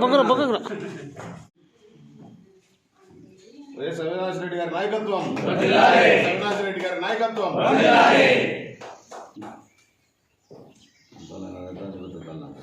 పక్కన పక్కన. వైఎస్ అవినాష్ రెడ్డి గారి నాయకత్వం. అవినాష్ రెడ్డి గారి నాయకత్వం.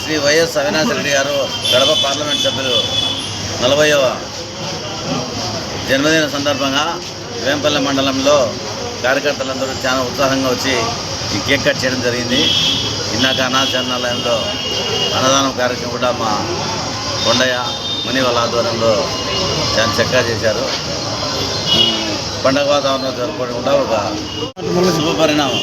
శ్రీ వైఎస్ అవినాష్ రెడ్డి గారు గడప పార్లమెంట్ సభ్యులు నలభైవ జన్మదిన సందర్భంగా వేంపల్లి మండలంలో కార్యకర్తలందరూ చాలా ఉత్సాహంగా వచ్చి ఈ కేక్ కట్ చేయడం జరిగింది. ఇందాక అనాథాలయంలో అన్నదానం కార్యక్రమం కూడా మా కొండయ్య ముని వాళ్ళ ఆధ్వర్యంలో చాలా చక్కగా చేశారు. పండగ వాతావరణం జరుపుకోవడం కూడా ఒక శుభ పరిణామం.